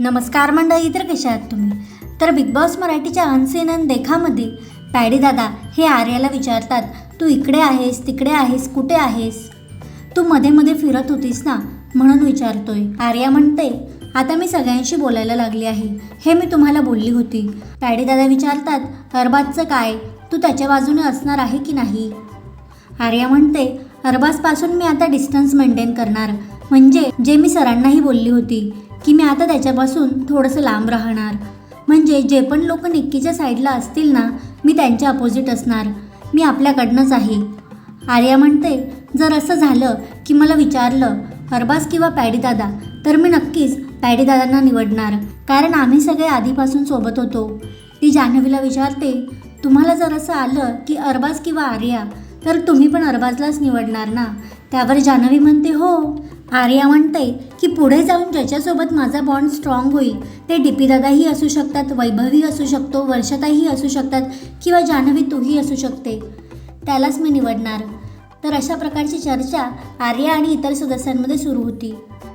नमस्कार मंडळी तर कशा आहात तुम्ही? तर बिग बॉस मराठीच्या अनसेन अन देखामध्ये पॅडी दादा हे आर्याला विचारतात तू इकडे आहेस तिकडे आहेस कुठे आहेस? तू मध्ये मध्ये फिरत होतीस ना? म्हणून विचारतोय. आर्या म्हणते आता मी सगळ्यांशी बोलायला लागली आहे. हे मी तुम्हाला बोलली होती. पॅडी दादा विचारतात अरबाजचं काय? तू त्याच्या बाजूने असणार आहे की नाही? आर्या म्हणते अरबाजपासून मी आता डिस्टन्स मेंटेन करणार. म्हणजे जे मी सरांनाही बोलली होती की मी आता त्याच्यापासून थोडंसं लांब राहणार. म्हणजे जे पण लोक निक्कीच्या साईडला असतील ना मी त्यांच्या अपोजिट असणार. मी आपल्याकडनंच आहे. आर्या म्हणते जर असं झालं की मला विचारलं अरबाज किंवा पॅडीदादा तर मी नक्कीच पॅडीदादांना निवडणार. कारण आम्ही सगळे आधीपासून सोबत होतो. ती जान्हवीला विचारते तुम्हाला जर असं आलं की अरबाज किंवा आर्या तर तुम्ही पण अरबाजलाच निवडणार ना? त्यावर जान्हवी म्हणते हो. आर्या म्हणते की पुढे जाऊन ज्याच्यासोबत माझा बॉन्ड स्ट्रॉंग होईल ते डीपी दादाही असू शकतात वैभवी असू शकतो वर्षताही असू शकतात किंवा जान्हवी तूही असू शकते. त्यालाच मी निवडणार. तर अशा प्रकारची चर्चा आर्या आणि इतर सदस्यांमध्ये सुरू होती.